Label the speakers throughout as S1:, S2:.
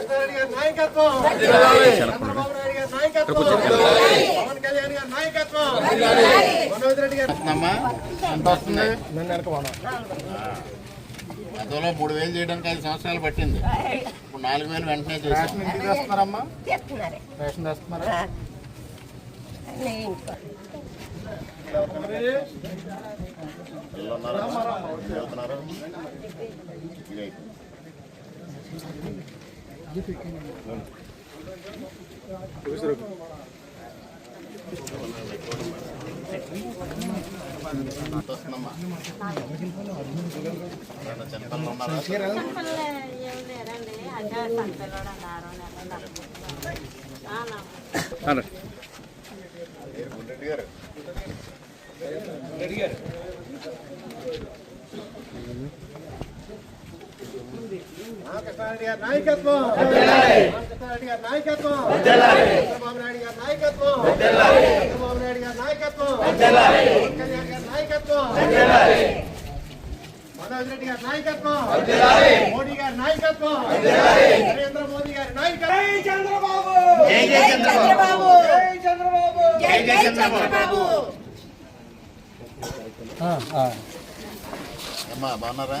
S1: రామకృష్ణారెడ్డి గారి నాయకత్వం చంద్రబాబు నాయుడు గారి నాయకత్వం పవన్ కళ్యాణ్ గారి నాయకత్వం మనోజ్ రెడ్డి
S2: ఎంత వస్తుంది గతంలో మూడు వేలు చేయడానికి ఐదు సంవత్సరాలు పట్టింది ఇప్పుడు నాలుగు వేలు వెంటనే రేషన్ ఇంటికి తెస్తున్నారమ్మా రేషన్ తెస్తున్నారా పిల్లలు ఉన్నారా అయిపోయింది.
S1: రామకృష్ణారెడ్డి గారి నాయకత్వం! రామకృష్ణారెడ్డి గారి నాయకత్వం! చంద్రబాబు నాయుడు గారి నాయకత్వం చంద్రబాబు నాయుడు గారి నాయకత్వం పవన్ కళ్యాణ్ గారి నాయకత్వం! మనోజ్ రెడ్డి గారి నాయకత్వం! మోడీ గారి నాయకత్వం! నరేంద్ర మోదీ గారి నాయకత్వం! చంద్రబాబు!
S2: జై జై చంద్రబాబు!
S1: చంద్రబాబు!
S3: జై జై చంద్రబాబు!
S2: అమ్మా బాగున్నారా?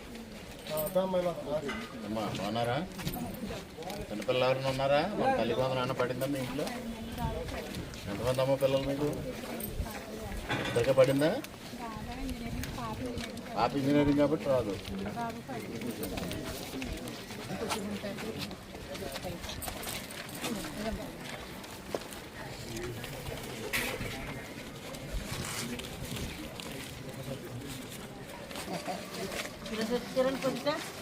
S2: అమ్మా బాగున్నారా? చిన్నపిల్లలు ఎవరైనా ఉన్నారా? మన తల్లి కొందరు నాన్న పడిందా మీ ఇంట్లో? ఎంతమంది అమ్మ పిల్లలు మీకు? ఇద్దరికే పడిందా? పాప ఇంజనీరింగ్ కాబట్టి రాదు.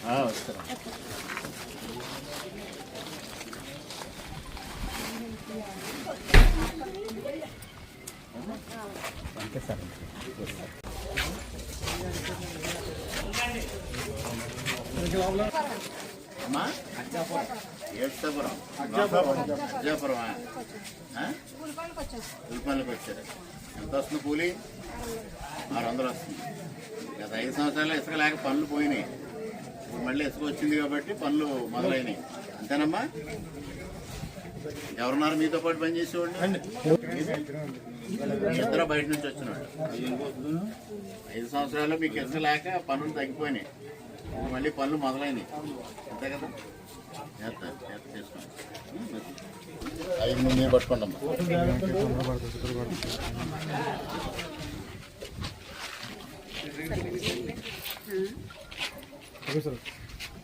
S2: ఆ, వస్తారా? అమ్మా ఏడ్చాపురం అజ్జాపురం కూలిపనులకు వచ్చారు ఎంత వస్తుంది కూలి ఆరు వందలు వస్తుంది. గత ఐదు సంవత్సరాలు ఇసుక లేక పనులు పోయినాయి. ఇప్పుడు మళ్ళీ ఇసుక వచ్చింది కాబట్టి పనులు మొదలైనాయి. అంతేనమ్మా? ఎవరున్నారు మీతో పాటు పనిచేసేవాళ్ళు ఇద్దరు బయట నుంచి వచ్చినాడు ఐదు సంవత్సరాలు మీకు ఇసుక లేక పనులు తగ్గిపోయినాయి. మళ్ళీ పనులు మొదలైనవి అంతే కదా? ఐదు మంది పట్టుకోండి అమ్మా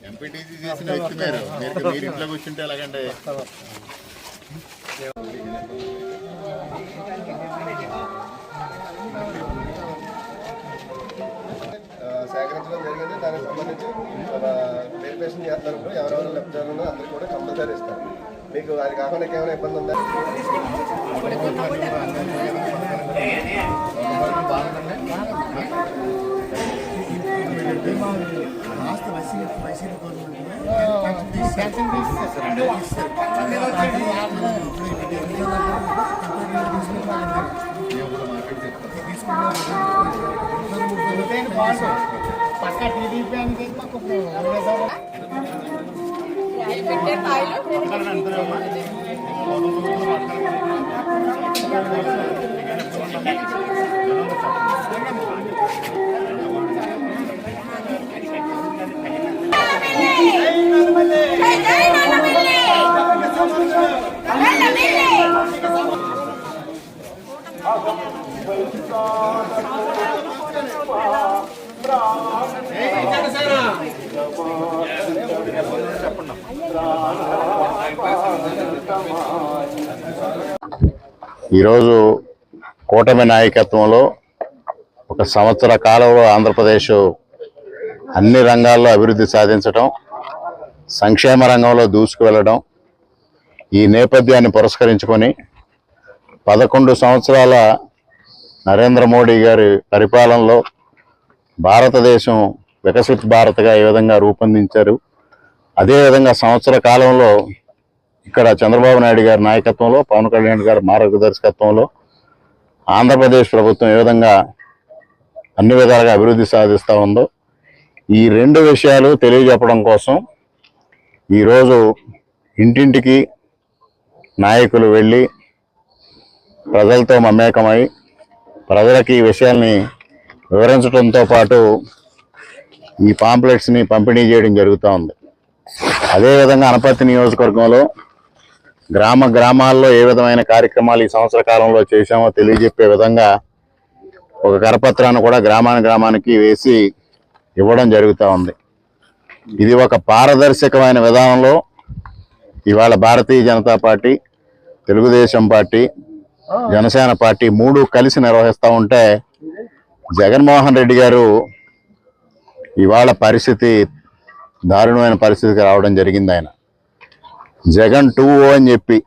S2: ఎంపీటీసీ చేసిన వ్యక్తి మీరు. మీరు మీరు ఇంట్లో కూర్చుంటే ఎలాగంటే?
S1: సేకరించడం జరిగింది. దానికి సంబంధించి వెరిఫికేషన్ చేస్తారు ఇప్పుడు ఎవరెవరు లెఫ్ట్ ఉన్నారో అందరూ కూడా కంపల్సరీ ఇస్తారు. మీకు అది కాకుండా ఇంకేమైనా ఇబ్బంది ఉందా?
S3: పెట్టే కాయలు జై
S2: ఈరోజు కూటమి నాయకత్వంలో ఒక సంవత్సర కాలంలో ఆంధ్రప్రదేశ్ అన్ని రంగాల్లో అభివృద్ధి సాధించడం సంక్షేమ రంగంలో దూసుకు వెళ్ళడం ఈ నేపథ్యాన్ని పురస్కరించుకొని పదకొండు సంవత్సరాల నరేంద్ర మోడీ గారి పరిపాలనలో భారతదేశం వికసిత్ భారత్గా ఏ విధంగా రూపొందించారు. అదేవిధంగా సంవత్సర కాలంలో ఇక్కడ చంద్రబాబు నాయుడు గారి నాయకత్వంలో పవన్ కళ్యాణ్ గారి మార్గదర్శకత్వంలో ఆంధ్రప్రదేశ్ ప్రభుత్వం ఏ విధంగా అన్ని విధాలుగా అభివృద్ధి సాధిస్తూ ఉందో ఈ రెండు విషయాలు తెలియజెప్పడం కోసం ఈరోజు ఇంటింటికి నాయకులు వెళ్ళి ప్రజలతో మమేకమై ప్రజలకి ఈ విషయాల్ని వివరించడంతో పాటు ఈ పాంప్లెట్స్ని పంపిణీ చేయడం జరుగుతూ ఉంది. అదేవిధంగా అనపర్తి నియోజకవర్గంలో గ్రామ గ్రామాల్లో ఏ విధమైన కార్యక్రమాలు ఈ సంవత్సర కాలంలో చేశామో తెలియజెప్పే విధంగా ఒక కరపత్రాన్ని కూడా గ్రామాని గ్రామానికి వేసి ఇవ్వడం జరుగుతూ ఉంది. ఇది ఒక పారదర్శకమైన విధానంలో ఇవాళ Bharatiya Janata party Telugu Desam party Janasena party మూడు కలిసి నిర్వహిస్తూ ఉంటే జగన్మోహన్ రెడ్డి గారు ఇవాళ పరిస్థితి దారుణమైన పరిస్థితికి రావడం జరిగింది ఆయన. జగన్ టూ ఓ అని చెప్పి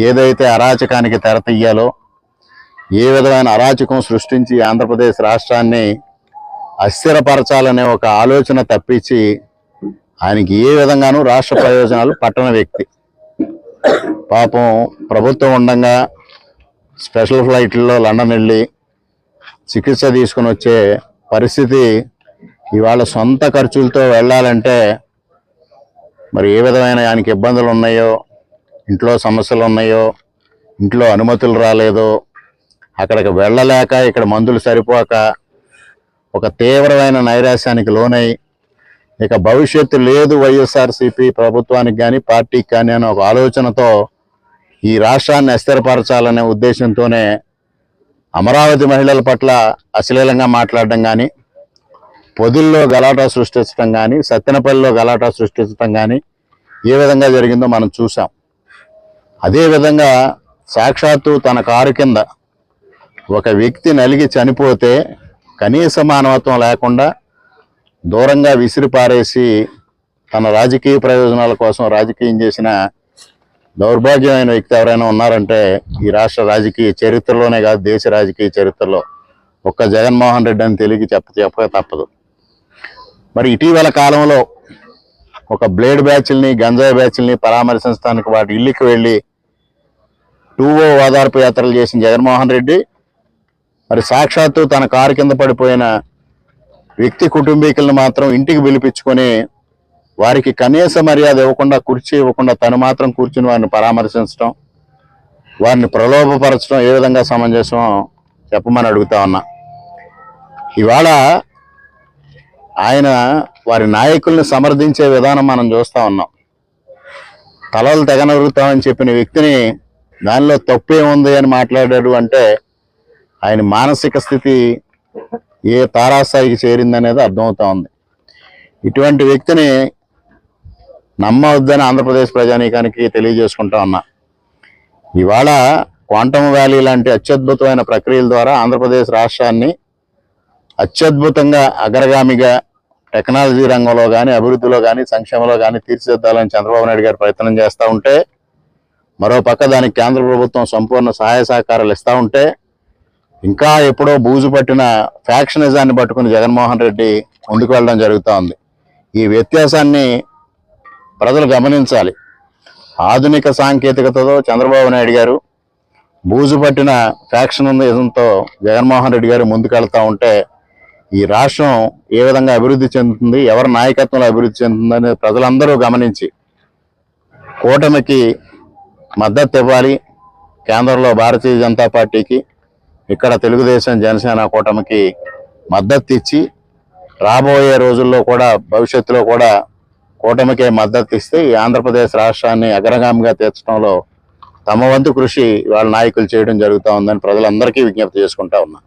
S2: ఏదైతే అరాచకానికి తెరతీయాలో ఏ విధమైన అరాచకం సృష్టించి ఆంధ్రప్రదేశ్ రాష్ట్రాన్ని అస్థిరపరచాలనే ఒక ఆలోచన తప్పించి ఆయనకి ఏ విధంగానూ రాష్ట్ర ప్రయోజనాలు పట్టణ వ్యక్తి. పాపం ప్రభుత్వం ఉండగా స్పెషల్ ఫ్లైట్లో లండన్ వెళ్ళి చికిత్స తీసుకుని వచ్చే పరిస్థితి ఇవాళ సొంత ఖర్చులతో వెళ్ళాలంటే మరి ఏ విధమైన ఆయనకి ఇబ్బందులు ఉన్నాయో ఇంట్లో సమస్యలు ఉన్నాయో ఇంట్లో అనుమతులు రాలేదో అక్కడికి వెళ్ళలేక ఇక్కడ మందులు సరిపోక ఒక తీవ్రమైన నైరాశ్యానికి లోనై ఇక భవిష్యత్తు లేదు వైఎస్ఆర్సీపీ ప్రభుత్వానికి కానీ పార్టీకి కానీ అనే ఒక ఆలోచనతో ఈ రాష్ట్రాన్ని అస్థిరపరచాలనే ఉద్దేశంతోనే అమరావతి మహిళల పట్ల అశ్లీలంగా మాట్లాడడం కానీ పొదుల్లో గలాటా సృష్టించడం కానీ సత్తెనపల్లిలో గలాటా సృష్టించడం కానీ ఏ విధంగా జరిగిందో మనం చూసాం అదేవిధంగా సాక్షాత్తు తన కారు కింద ఒక వ్యక్తి నలిగి చనిపోతే కనీస మానవత్వం లేకుండా దూరంగా విసిరిపారేసి తన రాజకీయ ప్రయోజనాల కోసం రాజకీయం చేసిన దౌర్భాగ్యమైన వ్యక్తి ఎవరైనా ఉన్నారంటే ఈ రాష్ట్ర రాజకీయ చరిత్రలోనే కాదు దేశ రాజకీయ చరిత్రలో ఒక్క జగన్మోహన్ రెడ్డి అని తెలియక చెప్ప చెప్పక తప్పదు. మరి ఇటీవల కాలంలో ఒక బ్లేడ్ బ్యాచ్ల్ని గంజాయి బ్యాచ్ల్ని పరామర్శించడానికి వాటి ఇల్లుకి వెళ్ళి టూ ఓ ఓదార్పు యాత్రలు చేసిన జగన్మోహన్ రెడ్డి మరి సాక్షాత్తు తన కారు కింద పడిపోయిన వ్యక్తి కుటుంబీకులను మాత్రం ఇంటికి పిలిపించుకొని వారికి కనీస మర్యాద ఇవ్వకుండా కుర్చీ ఇవ్వకుండా తను మాత్రం కూర్చుని వారిని పరామర్శించడం వారిని ప్రలోభపరచడం ఏ విధంగా సమంజసం చెప్పమని అడుగుతా ఉన్నా. ఇవాళ ఆయన వారి నాయకుల్ని సమర్థించే విధానం మనం చూస్తూ ఉన్నాం. తలలు తెగనరుగుతామని చెప్పిన వ్యక్తిని దానిలో తప్పేముంది అని మాట్లాడాడు అంటే ఆయన మానసిక స్థితి ఏ తారాస్థాయికి చేరిందనేది అర్థమవుతా ఉంది. ఇటువంటి వ్యక్తిని నమ్మవద్దని ఆంధ్రప్రదేశ్ ప్రజానీకానికి తెలియజేసుకుంటా ఉన్నా. ఇవాళ క్వాంటమ్ వ్యాలీ లాంటి అత్యద్భుతమైన ప్రక్రియల ద్వారా ఆంధ్రప్రదేశ్ రాష్ట్రాన్ని అత్యద్భుతంగా అగ్రగామిగా టెక్నాలజీ రంగంలో కానీ అభివృద్ధిలో కానీ సంక్షేమంలో కానీ తీర్చిదిద్దాలని చంద్రబాబు నాయుడు గారు ప్రయత్నం చేస్తూ ఉంటే మరో పక్క దానికి కేంద్ర ప్రభుత్వం సంపూర్ణ సహాయ సహకారాలు ఇస్తూ ఉంటే ఇంకా ఎప్పుడో బూజు పట్టిన ఫ్యాక్షనిజాన్ని పట్టుకుని జగన్మోహన్ రెడ్డి ముందుకు వెళ్ళడం జరుగుతూ ఉంది. ఈ వ్యత్యాసాన్ని ప్రజలు గమనించాలి. ఆధునిక సాంకేతికతతో చంద్రబాబు నాయుడు గారు బూజు పట్టిన ఫ్యాక్షన్ ఇదంతో జగన్మోహన్ రెడ్డి గారు ముందుకెళ్తా ఉంటే ఈ రాష్ట్రం ఏ విధంగా అభివృద్ధి చెందుతుంది ఎవరి నాయకత్వంలో అభివృద్ధి చెందుతుందని ప్రజలందరూ గమనించి కూటమికి మద్దతు ఇవ్వాలి. కేంద్రంలో భారతీయ జనతా పార్టీకి ఇక్కడ తెలుగుదేశం జనసేన కూటమికి మద్దతు ఇచ్చి రాబోయే రోజుల్లో కూడా భవిష్యత్తులో కూడా కూటమికే మద్దతు ఇస్తే ఈ ఆంధ్రప్రదేశ్ రాష్ట్రాన్ని అగ్రగామిగా తీర్చడంలో తమ వంతు కృషి వాళ్ళ నాయకులు చేయడం జరుగుతూ ఉందని ప్రజలందరికీ విజ్ఞప్తి చేసుకుంటా ఉన్నా.